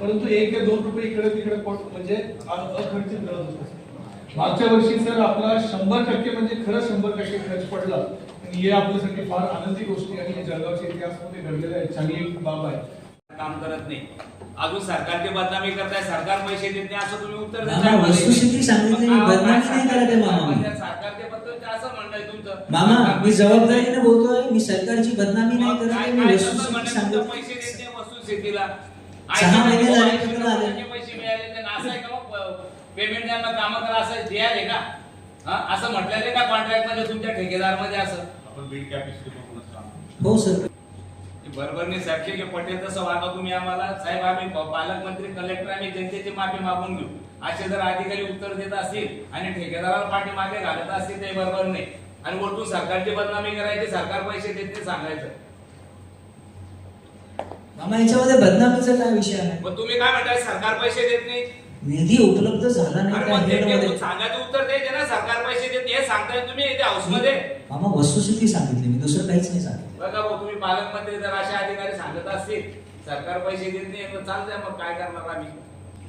परंतु एक ते दोन रुपये इकडे तिकडे पड- म्हणजे अखर्चित करत होतो. मागच्या वर्षी सर आपला शंभर टक्के म्हणजे खरं शंभर टक्के खर्च पडला. आणि हे आपल्यासाठी फार आनंदी गोष्टी आणि हे जळगावच्या इतिहासामध्ये घडलेल्या आहेत चांगली एक बाब आहे. काम करत नाही. अजून सरकारची बदनामी करताय सरकार पैसे देत नाही असं तुम्ही उत्तर मामा, आहे. म्हणजे सरकारच्या असं म्हणणं आहे तुमचं. मी जबाबदारीने बोलतोय मी सरकारची बदनामी नाही करत आहे, पैसे देत नाही वस्तुस्थितीला. सहा महिने झाले पैसे मिळाले असं आहे का मग पेमेंट द्यायला कामं करा असं द्यायला का? हा? असं म्हटलेलं का कॉन्ट्रॅक्टमध्ये तुमच्या ठेकेदारमध्ये असं? आपण बीड कॅपॅसिटी बघूनच काम हो सर. बरोबर नाही साहेब. की पटेल तसं वागा तुम्ही आम्हाला. साहेब आम्ही पालकमंत्री कलेक्टर आम्ही जनतेची माफी मागून घेऊ. असे जर अधिकारी उत्तर देत असतील आणि ठेकेदाराला पाठीमागे घालत असतील ते बरोबर नाही. आणि वरतून सरकारची बदनामी करायची सरकार पैसे देत नाही सांगायचं. मामा याच्यामध्ये बदनामीचा काय विषय आहे? पण तुम्ही काय म्हणताय सरकार पैसे देत नाही? निधी उपलब्ध झाला नाही अरे मग ते- सांगायचं उत्तर ना सरकार पैसे देत नाही. हे सांगताय तुम्ही इथे मामा वस्तुस्थिती सांगितली मी दुसरं काहीच नाही सांगितलं. बघा भाऊ तुम्ही पालकमंत्री जर असे अधिकारी सांगत असतील सरकार पैसे देत नाही तर चालतंय मग काय करणार आम्ही?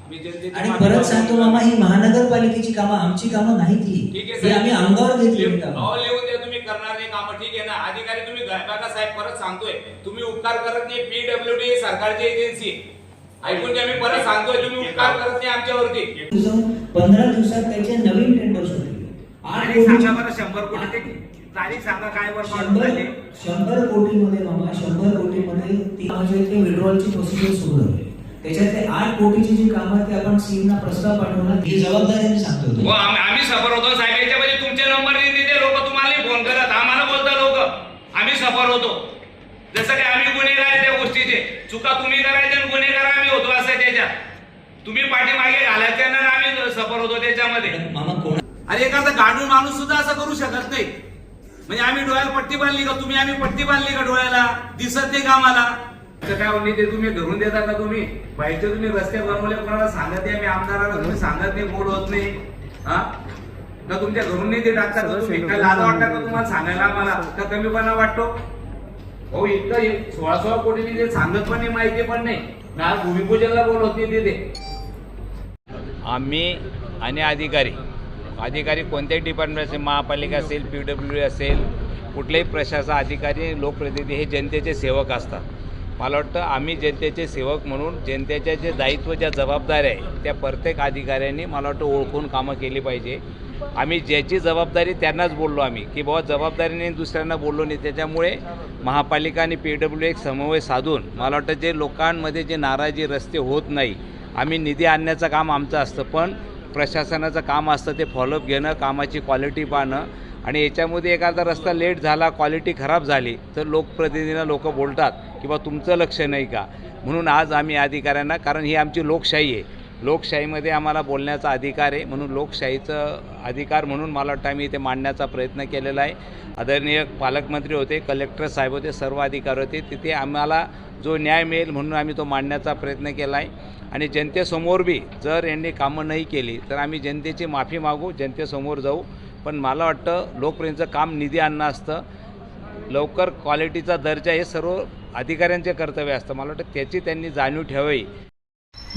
आम्ही जनतेची आणि परत सांगतो. मामा ही महानगरपालिकेची कामं आमची कामं नाहीत ही. ठीक आहे ही आम्ही. अंगावर घेतली लिहून- कामं. अहो, लिहून द्या तुम्ही करणार नाही कामं. ठीक आहे ना अधिकारी तुम्ही ग- बघा साहेब परत सांगतोय तुम्ही उपकार करत नाही पीडब्ल्यूडी सरकारची एजन्सी ऐकून घ्या मी परत सांगतोय तुम्ही उपकार करत नाही आमच्यावरती. पंधरा दिवसात त्याचे नवीन टेंडर सुटले आठ आणि सांगा कोटीची- बरं शंभर कोटी तारीख सांगा काय शंभर कोटीमध्ये मामा शंभर कोटीमध्ये ती ते विड्रॉलची प्रोसिजर सुरू झाली. त्याच्यातले आठ कोटीची जी कामं आहेत ते आपण सीमना प्रस्ताव पाठवला ही जबाबदारीने सांगतो हो आम्ही सफर होतो. साहेब याच्यामध्ये तुमचे नंबर आम्ही सफर होतो. जसं की आम्ही गुन्हेगार त्या गोष्टीचे. चुका तुम्ही करायच्या आणि गुन्हेगार आम्ही होतो असं त्याच्यात तुम्ही पाठीमागे घालायचे आणि आम्ही सफर होतो त्याच्यामध्ये. अरे एखादा गाडून माणूस सुद्धा असं करू शकत नाही. म्हणजे आम्ही डोळ्याला पट्टी बांधली का? तुम्ही आम्ही पट्टी बांधली का डोळ्याला? दिसत नाही का आम्हाला? असं काय होणी ते तुम्ही? घरून देता का तुम्ही? बाहेरचे तुम्ही रस्ते बनवले कोणाला सांगत नाही आम्ही आमदाराला तुम्ही सांगत नाही बोल होत नाही. हा? का तुमच्या घरून नाही ते टाकतात का तुम्ही काय लाज वाटतं का तुम्हाला सांगायला आम्हाला? का कमीपणा वाटतो. हो इतकं सोळा सोळा कोटी ते सांगत पण नाही माहिती पण नाही. ना भूमिपूजनला बोल होत नाही तिथे. आम्ही आणि अधिकारी अधिकारी कोणत्याही डिपार्टमेंट असेल महापालिका असेल पी डब्ल्यू असेल कुठलेही प्रशासन अधिकारी लोकप्रतिनिधी हे जनतेचे सेवक असतात. मला वाटतं आम्ही जनतेचे सेवक म्हणून जनतेच्या जे दायित्व ज्या जबाबदाऱ्या आहे त्या प्रत्येक अधिकाऱ्यांनी मला वाटतं ओळखून कामं केली पाहिजे. आम्ही ज्याची जबाबदारी त्यांनाच बोललो आम्ही की बाबा जबाबदारीने दुसऱ्यांना बोललो नाही. त्याच्यामुळे महापालिका आणि पी डब्ल्यू एक समन्वय साधून मला वाटतं जे लोकांमध्ये जे नाराजी रस्ते होत नाही आम्ही निधी आणण्याचं काम आमचं असतं पण प्रशासनाचं काम असतं ते फॉलोअप घेणं कामाची क्वालिटी पाहणं. आणि याच्यामध्ये एखादा रस्ता लेट झाला क्वालिटी खराब झाली तर लोकप्रतिनिधींना लोक बोलतात की बा तुमचं लक्ष नाही का? म्हणून आज आम्ही अधिकाऱ्यांना कारण ही आमची लोकशाही आहे लोकशाहीमध्ये आम्हाला बोलण्याचा अधिकार आहे म्हणून लोकशाहीचं अधिकार म्हणून मला वाटतं आम्ही इथे मांडण्याचा प्रयत्न केलेला आहे. आदरणीय पालकमंत्री होते कलेक्टर साहेब होते सर्व अधिकार होते. तिथे आम्हाला जो न्याय मिळेल म्हणून आम्ही तो मांडण्याचा प्रयत्न केला आहे. आणि जनतेसमोर बी जर यांनी कामं नाही केली तर आम्ही जनतेची माफी मागू जनतेसमोर जाऊ. पण मला वाटतं लोकप्रियंचं काम निधी आणणं असतं. लवकर क्वालिटीचा दर्जा हे सर्व अधिकाऱ्यांचे कर्तव्य असतं. मला वाटतं त्याची त्यांनी जाणीव ठेवावी.